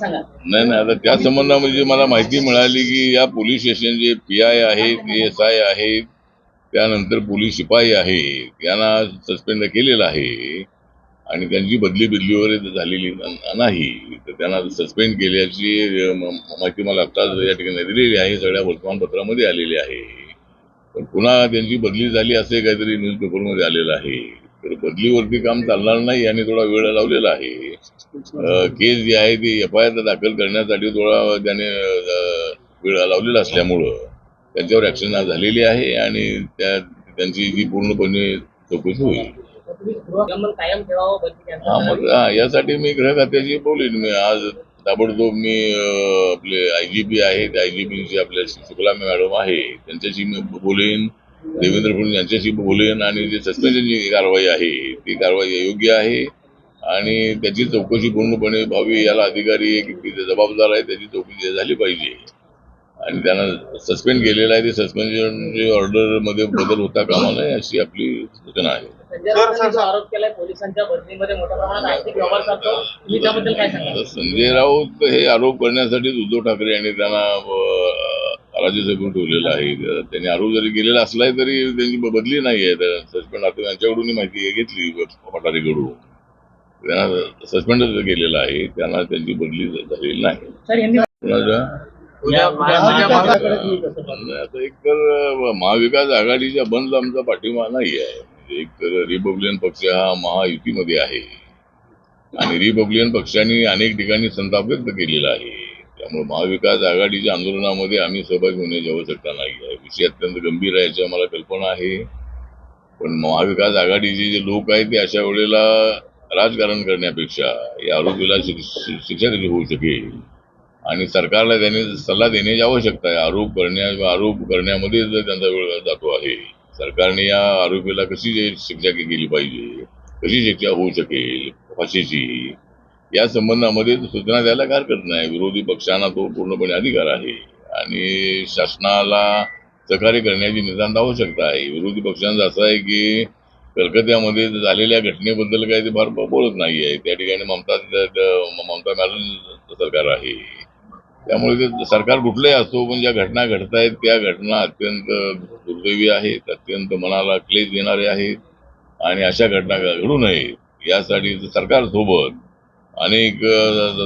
नाही नाही आता त्या संबंधामध्ये मला माहिती मिळाली की या police station J P I आहेत एस आय आहेत त्यानंतर पोलीस शिपाई आहेत यांना सस्पेंड केलेलं आहे आणि त्यांची बदली बिदली वगैरे झालेली नाही. तर त्यांना सस्पेंड केल्याची माहिती मला आत्ताच या ठिकाणी दिलेली आहे सगळ्या वर्तमानपत्रामध्ये आलेली आहे. पण पुन्हा त्यांची बदली झाली असे काहीतरी न्यूजपेपरमध्ये आलेलं आहे. तर बदलीवरती काम चालणार नाही आणि थोडा वेळ लावलेला आहे. केस जी आहे ती एफ आय आर दाखल करण्यासाठी थोडा त्याने वेळ लावलेला असल्यामुळं त्यांच्यावर ऍक्शन झालेली आहे आणि त्या त्यांची जी पूर्णपणे चौकशी होईल. हा मग हा यासाठी मी गृह खात्याशी बोलेन. मी आज ताबडतोब मी आपले आय जी पी आहेत आय जी पीची आपल्या शुक्ला मॅडम आहे. त्यांच्याशी मी बोलेन. देवेंद्र फडणवीस यांच्याशी बोलेन आणि जी सस्पेन्शनची कारवाई आहे ती कारवाई योग्य आहे आणि त्याची चौकशी पूर्णपणे व्हावी याला अधिकारी किती जबाबदार आहे त्याची चौकशी झाली पाहिजे. आणि त्यांना सस्पेंड केलेलं आहे ते सस्पेन्शनची ऑर्डरमध्ये बदल होता कामा नये अशी आपली सूचना आहे. संजय राऊतांनी जो आरोप केलाय पोलिसांच्या बदलीमध्ये मोठ्या प्रमाणात आर्थिक व्यवहार करतो. तुम्ही त्याबद्दल काय सांगा आता संजय राऊत हे आरोप करण्यासाठीच उद्धव ठाकरे यांनी त्यांना अं, राज्यसभेवर ठेवलेलं आहे. त्यांनी आरोप जरी केलेला असलाय तरी त्यांची बदली नाही आहे. सस्पेंड आता त्यांच्याकडून माहिती घेतली पठारीकडून त्यांना सस्पेंडच केलेलं आहे. त्यांना त्यांची बदली झालेली नाही. आता एक तर महाविकास आघाडीच्या बंद आमचा पाठिंबा नाही आहे. एक तर रिपब्लिकन पक्ष हा महायुतीमध्ये आहे. आणि रिपब्लिकन पक्षाने अनेक ठिकाणी संताप व्यक्त केलेला आहे. त्यामुळे महाविकास आघाडीच्या आंदोलनामध्ये आम्ही सहभागी होण्याची आवश्यकता नाही आहे. विषय अत्यंत गंभीर आहे याची आम्हाला कल्पना आहे. पण महाविकास आघाडीचे जे लोक आहेत ते अशा वेळेला राजकारण करण्यापेक्षा या आरोपीला शिक्षा कशी होऊ शकेल. आणि सरकारला त्याने सल्ला देण्याची आवश्यकता आहे. आरोप करण्या आरोप करण्यामध्ये जर त्यांचा वेळ जातो आहे सरकारने या आरोपीला कशी शिक्षा केली पाहिजे? कशी शिक्षा होऊ शकेल? फाशीची? या संबंधामध्ये सूचना द्यायला काय हरकत नाही. विरोधी पक्षांना तो पूर्णपणे अधिकार आहे. आणि शासनाला सहकार्य करण्याची निदान आवश्यकता आहे. विरोधी पक्षांचं असं आहे की कलकत्त्यामध्ये झालेल्या घटनेबद्दल काही ते फार बोलत नाही आहे. त्या ठिकाणी ममता ममता बॅनर्जी सरकार आहे. त्यामुळे ते सरकार कुठलंही असो पण ज्या घटना घडत आहेत त्या घटना अत्यंत दुर्दैवी आहेत. अत्यंत मनाला क्लेश देणारे आहेत. आणि अशा घटना घडू नयेत. यासाठी सरकारसोबत अनेक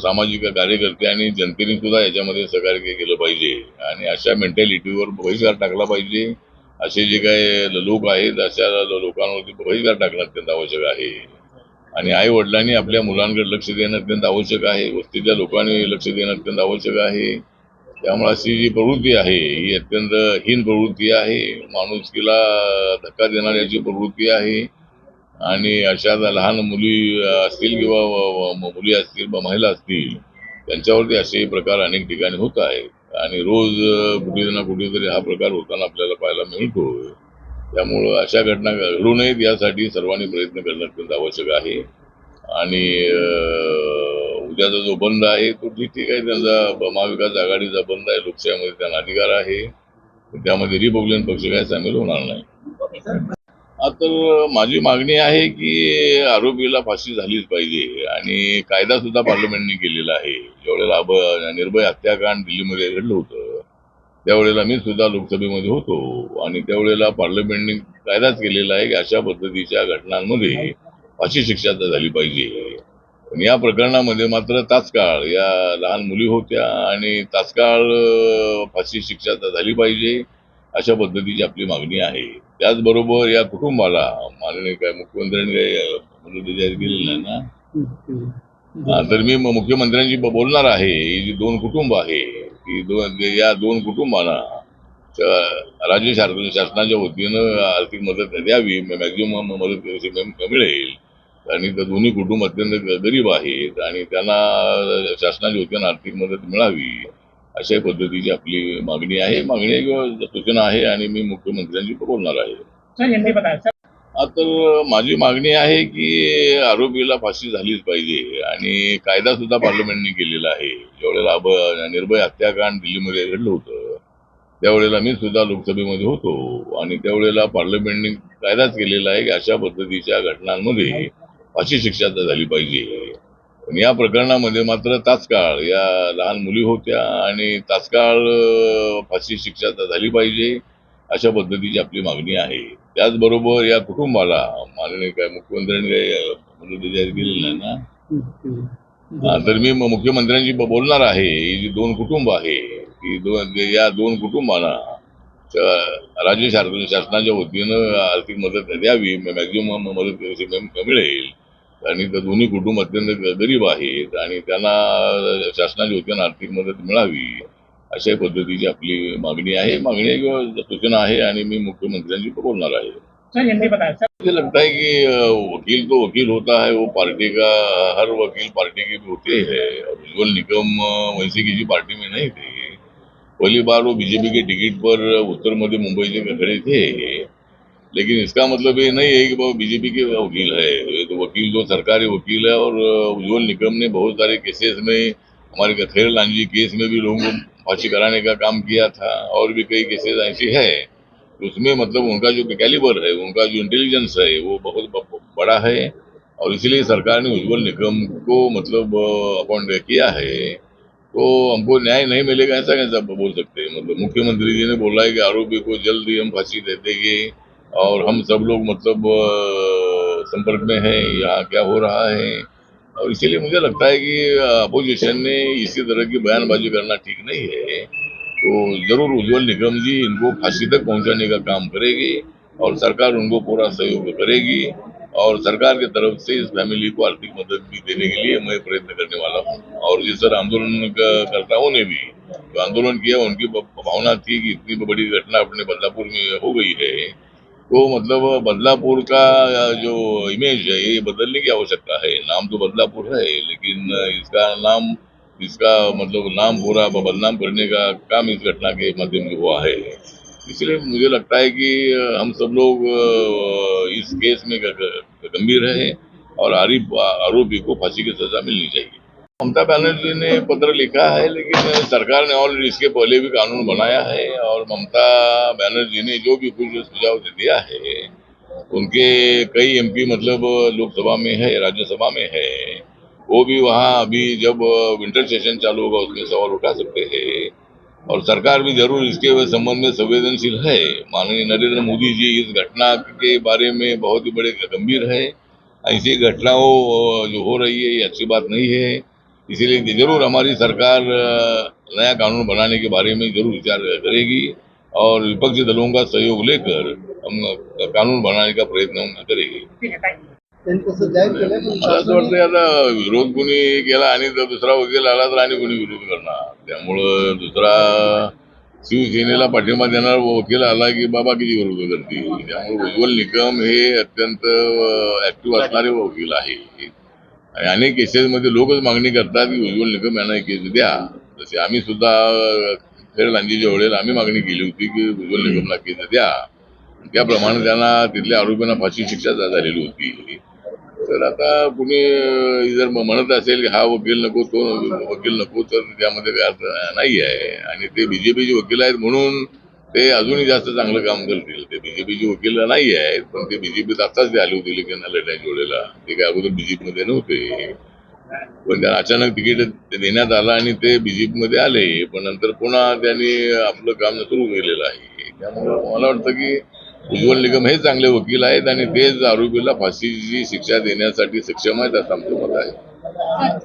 सामाजिक कार्यकर्ते आणि जनतेने सुद्धा याच्यामध्ये सहकार्य के- केलं पाहिजे. आणि अशा मेंटॅलिटीवर बहिष्कार टाकला पाहिजे. असे जे काही लोक आहेत अशा लोकांवरती बहिष्कार टाकणं अत्यंत आवश्यक आहे. आणि आई वडिलांनी आपल्या मुलांकडे लक्ष देणं अत्यंत आवश्यक आहे. वस्तीतल्या लोकांनी लक्ष देणं अत्यंत आवश्यक आहे. त्यामुळे अशी जी प्रवृत्ती आहे ही अत्यंत हीन प्रवृत्ती आहे. माणुसकीला धक्का देणारी अशी प्रवृत्ती आहे. आणि अशा लहान मुली असतील किंवा मुली असतील किंवा महिला असतील त्यांच्यावरती असे प्रकार अनेक ठिकाणी होत आहेत. आणि रोज कुठे ना कुठेतरी हा प्रकार होताना आपल्याला पाहायला मिळतो त्यामुळं अशा घटना घडू नयेत यासाठी सर्वांनी प्रयत्न करणं अत्यंत आवश्यक आहे. आणि उद्याचा जो बंद आहे तो ठीक ठीक आहे. त्यांचा महाविकास आघाडीचा बंद आहे. लोकशाहीमध्ये त्यांना अधिकार आहे. त्यामध्ये रिपब्लिकन पक्ष काय सामील होणार नाही. तर माझी मागणी आहे की आरोपीला फाशी झालीच पाहिजे आणि कायदा सुद्धा पार्लमेंटने केलेला आहे. ज्यावेळेला निर्भय हत्याकांड दिल्लीमध्ये घडलं होतं त्यावेळेला मी सुद्धा लोकसभेमध्ये होतो आणि त्यावेळेला पार्लमेंटने कायदाच केलेला आहे की अशा पद्धतीच्या घटनांमध्ये फाशी शिक्षा तर झाली पाहिजे. पण या प्रकरणामध्ये मात्र तात्काळ या लहान मुली होत्या आणि तात्काळ फाशी शिक्षा तर झाली पाहिजे अशा पद्धतीची आपली मागणी आहे. त्याचबरोबर या कुटुंबाला माननीय काय मुख्यमंत्र्यांनी काही नाही ना? तर मी मुख्यमंत्र्यांशी बोलणार आहे. ही जी दोन कुटुंब आहे ही दोन या दोन कुटुंबांना राज्य शासन शासनाच्या वतीनं आर्थिक मदत द्यावी मॅक्झिमम मदत मिळेल. आणि त्या दोन्ही कुटुंब अत्यंत गरीब आहेत आणि त्यांना शासनाच्या वतीनं आर्थिक मदत मिळावी. अशा पद्धतीची आपली मागणी आहे. मागणी किंवा सूचना आहे आणि मी मुख्यमंत्र्यांशी बोलणार आहे. हा तर माझी मागणी आहे की आरोपीला फाशी झालीच पाहिजे आणि कायदा सुद्धा पार्लमेंटने केलेला आहे. ज्यावेळेला अब- निर्भय हत्याकांड दिल्लीमध्ये घडलं होतं त्यावेळेला मी सुद्धा लोकसभेमध्ये होतो आणि त्यावेळेला पार्लमेंटने कायदाच केलेला आहे की अशा पद्धतीच्या घटनांमध्ये फाशी शिक्षा झाली पाहिजे. पण या प्रकरणामध्ये मात्र तात्काळ या लहान मुली होत्या आणि तात्काळ फाशी शिक्षा झाली पाहिजे अशा पद्धतीची आपली मागणी आहे. त्याचबरोबर या कुटुंबाला माननीय काय मुख्यमंत्र्यांनी काही जाहीर केलेली नाही ना? तर मी मुख्यमंत्र्यांशी बोलणार आहे. ही जी दोन कुटुंब आहे की दोन या दोन कुटुंबांना राज्य शासन शासनाच्या वतीनं आर्थिक मदत द्यावी मॅक्झिमम मदत मिळेल. आणि त्या दोन्ही कुटुंब अत्यंत गरीब आहेत आणि त्यांना शासनाच्या वतीनं आर्थिक मदत मिळावी अशा पद्धतीची आपली मागणी आहे. मागणी आहे किंवा सूचना आहे आणि मी मुख्यमंत्र्यांशी बोलणार आहे. मुझे लगता है कि वकील तो वकील होता है वो पार्टी का हर वकील पार्टी के भी होते हैं और उज्जवल निकम अ, वैसे किसी पार्टी में नहीं थे। पहली बार वो बीजेपी के टिकट पर उत्तर मध्य मुंबई से खड़े थे। लेकिन इसका मतलब ये नहीं है कि वो बीजेपी के वकील है। ये तो वकील जो सरकारी वकील है और उज्जवल निकम ने बहुत सारे केसेस में, हमारे खैर लांजी केस में भी लोगों को फांसी कराने का काम किया था और भी कई केसेस ऐसे है। उसमें मतलब उनका जो कैलिबर है, उनका जो इंटेलिजेंस है, वो बहुत बड़ा है और इसलिए सरकार ने उज्जवल निगम को मतलब अपॉइंट किया है। तो हमको न्याय नहीं मिलेगा ऐसा कैसा बोल सकते हैं? मतलब मुख्यमंत्री जी ने बोला है कि आरोपी को जल्द ही हम फांसी दे देंगे। और हम सब लोग मतलब संपर्क में हैं, यहाँ क्या हो रहा है। और इसीलिए मुझे लगता है कि अपोजिशन ने इसी तरह की बयानबाजी करना ठीक नहीं है। तो ज़रूर उज्जवल निगम जी इनको फांसी तक पहुँचाने का काम करेगी और सरकार उनको पूरा सहयोग करेगी और सरकार की तरफ़ से इस फैमिली को आर्थिक मदद भी देने के लिए मैं प्रयत्न करने वाला हूँ। और जिस तरह आंदोलन ने भी जो आंदोलन किया, उनकी भावना थी कि इतनी बड़ी घटना अपने बदलापुर में हो गई है। तो मतलब बदलापुर का जो इमेज है, ये बदलने की आवश्यकता है। नाम तो बदलापुर है, लेकिन इसका नाम, इसका मतलब नाम पूरा बदनाम करने का काम इस घटना के माध्यम से हुआ है। इसलिए मुझे लगता है कि हम सब लोग इस केस में गंभीर रहे और आरोपी को फांसी की सजा मिलनी चाहिए। ममता बनर्जी ने पत्र लिखा है, लेकिन सरकार ने ऑलरेडी इसके पहले भी कानून बनाया है और ममता बनर्जी ने जो भी कुछ सुझाव दिया है, उनके कई एमपी मतलब लोकसभा में है, राज्यसभा में है, वो भी वहाँ अभी जब विंटर सेशन चालू होगा, उसमें सवाल उठा सकते हैं। और सरकार भी ज़रूर इसके संबंध में संवेदनशील है। माननीय नरेंद्र मोदी जी इस घटना के बारे में बहुत ही बड़े गंभीर है। ऐसी घटनाओं जो हो रही है, ये अच्छी बात नहीं है। इसीलिए जरूर हमारी सरकार नया कानून बनाने के बारे में जरूर विचार करेगी और विपक्षी दलों का सहयोग लेकर हम कानून बनाने का प्रयत्न करेगी। मला असं वाटतं आता विरोध कोणी केला आणि जर दुसरा वकील आला तर आणि कोणी विरोध करणार? त्यामुळं दुसरा शिवसेनेला पाठिंबा देणारा वकील आला की बाबा किती विरोध करतील? त्यामुळे उज्ज्वल निकम हे अत्यंत ऍक्टिव्ह असणारे वकील आहे अनेक केसेसमध्ये लोकच मागणी करतात की उज्ज्वल निकम यांना केस द्या. जसे आम्ही सुद्धा खेळ लांजीच्या वेळेला आम्ही मागणी केली होती की उज्ज्वल निकमला केस द्या. त्याप्रमाणे त्यांना तिथल्या आरोपींना फाशी शिक्षा झालेली होती. तर आता कुणी जर म्हणत असेल की हा वकील नको तो वकील नको तर त्यामध्ये काय अर्थ नाही आहे आणि ते बीजेपीचे वकील आहेत म्हणून ते अजूनही जास्त चांगलं काम करतील. ते बीजेपीचे वकील नाही आहेत पण ते बीजेपीत आताच ते आले होते इलेक्शनला लढण्याच्या वेळेला ते काय अगोदर बीजेपीमध्ये नव्हते. पण त्यांना अचानक तिकीट देण्यात आलं आणि ते बीजेपी मध्ये आले. पण नंतर पुन्हा त्यांनी आपलं काम सुरू केलेलं आहे. त्यामुळे मला वाटतं की उज्ज्वल निगम हे चांगले वकील आहेत आणि तेच आरोपीला फाशीची शिक्षा देण्यासाठी सक्षम आहेत असं आमचं मत आहे.